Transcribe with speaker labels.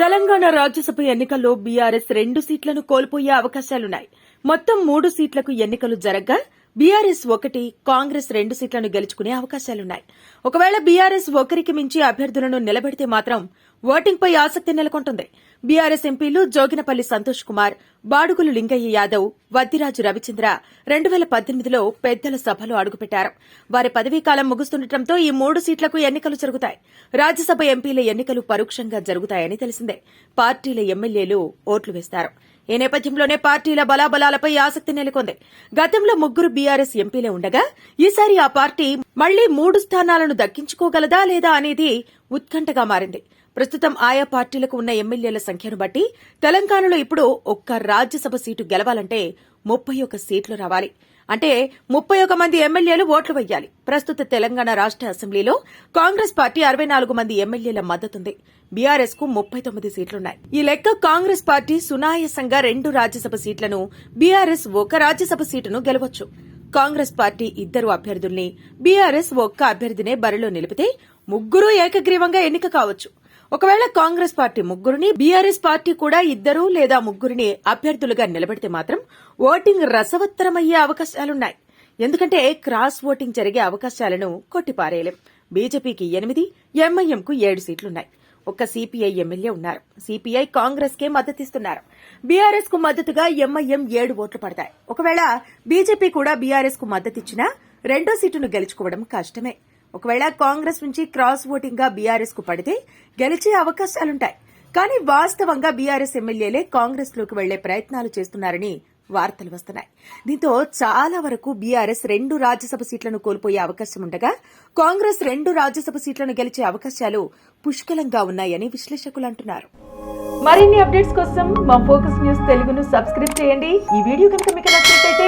Speaker 1: తెలంగాణ రాజ్యసభ ఎన్నికల్లో బీఆర్ఎస్ రెండు సీట్లను కోల్పోయే అవకాశాలున్నాయి. మొత్తం మూడు సీట్లకు ఎన్నికలు జరగ్గా బీఆర్ఎస్ ఒకటి కాంగ్రెస్ రెండు సీట్లను గెలుచుకునే అవకాశాలున్నాయి. ఒకవేళ బీఆర్ఎస్ ఒకరికి మించి అభ్యర్థులను నిలబెడితే మాత్రం ఓటింగ్పై ఆసక్తి నెలకొంటుంది. బీఆర్ఎస్ ఎంపీలు జోగినపల్లి సంతోష్ కుమార్ బాడుగులు లింగయ్య యాదవ్ వద్దిరాజు రవిచంద్ర రెండు వేల పద్దెనిమిదిలో పెద్దల సభలో అడుగుపెట్టారు. వారి పదవీకాలం ముగుస్తుండటంతో ఈ మూడు సీట్లకు ఎన్నికలు జరుగుతాయి. రాజ్యసభ ఎంపీల ఎన్నికలు పరోక్షంగా జరుగుతాయని తెలిసిందే. పార్టీల ఎమ్మెల్యేలు ఓట్లు వేస్తారు. ఈ నేపథ్యంలోనే పార్టీల బలాబలాలపై ఆసక్తి నెలకొంది. గతంలో ముగ్గురు బీఆర్ఎస్ ఎంపీలే ఉండగా ఈసారి ఆ పార్టీ మళ్ళీ మూడు స్థానాలను దక్కించుకోగలదా లేదా అనేది ఉత్కంఠగా మారింది. ప్రస్తుతం ఆయా పార్టీలకు ఉన్న ఎమ్మెల్యేల సంఖ్యను బట్టి తెలంగాణలో ఇప్పుడు ఒక్క రాజ్యసభ సీటు గెలవాలంటే ముప్పై ఒక్క సీట్లు రావాలి. అంటే ముప్పై ఒక మంది ఎమ్మెల్యేలు ఓట్లు వెయ్యాలి. ప్రస్తుత తెలంగాణ రాష్ట అసెంబ్లీలో కాంగ్రెస్ పార్టీ అరవై నాలుగు మంది ఎమ్మెల్యేల మద్దతుంది. బీఆర్ఎస్కు ముప్పై తొమ్మిది సీట్లున్నాయి. ఈ లెక్క కాంగ్రెస్ పార్టీ సునాయాసంగా రెండు రాజ్యసభ సీట్లను బీఆర్ఎస్ ఒక రాజ్యసభ సీటును గెలవచ్చు. కాంగ్రెస్ పార్టీ ఇద్దరు అభ్యర్థుల్ని బీఆర్ఎస్ ఒక్క అభ్యర్థినే బరిలో నిలిపితే ముగ్గురూ ఏకగ్రీవంగా ఎన్నిక కావచ్చు. ఒకవేళ కాంగ్రెస్ పార్టీ ముగ్గురిని బీఆర్ఎస్ పార్టీ కూడా ఇద్దరు లేదా ముగ్గురిని అభ్యర్థులుగా నిలబెడితే మాత్రం ఓటింగ్ రసవత్తరమయ్యే అవకాశాలున్నాయి. ఎందుకంటే క్రాస్ ఓటింగ్ జరిగే అవకాశాలను కొట్టిపారేయలేం. బీజేపీకి ఎనిమిది ఎంఐఎంకు ఏడు సీట్లున్నాయి. ఒక్క సిపిఐ ఎమ్మెల్యే ఉన్నారు. సిపిఐ కాంగ్రెస్ కే మద్దతిస్తున్నారు. బీఆర్ఎస్కు మద్దతుగా ఎంఐఎం ఏడు ఓట్లు పడతాయి. ఒకవేళ బీజేపీ కూడా బీఆర్ఎస్కు మద్దతిచ్చినా రెండో సీటును గెలుచుకోవడం కష్టమే. ఒకవేళ కాంగ్రెస్ నుంచి క్రాస్ ఓటింగ్గా బీఆర్ఎస్కు పడితే గెలిచే అవకాశాలుంటాయి. కానీ వాస్తవంగా బీఆర్ఎస్ ఎమ్మెల్యేలే కాంగ్రెస్లోకి వెళ్ళే ప్రయత్నాలు చేస్తున్నారని వార్తలు వస్తున్నాయి. దీంతో చాలా వరకు బీఆర్ఎస్ రెండు రాజ్యసభ సీట్లను కోల్పోయే అవకాశం ఉండగా కాంగ్రెస్ రెండు రాజ్యసభ సీట్లను గెలిచే అవకాశాలు పుష్కలంగా ఉన్నాయని విశ్లేషకులు అంటున్నారు. మరిన్ని అప్డేట్స్ కోసం మా ఫోకస్ న్యూస్ తెలుగును సబ్స్క్రైబ్ చేయండి. ఈ వీడియో కనుక మీకు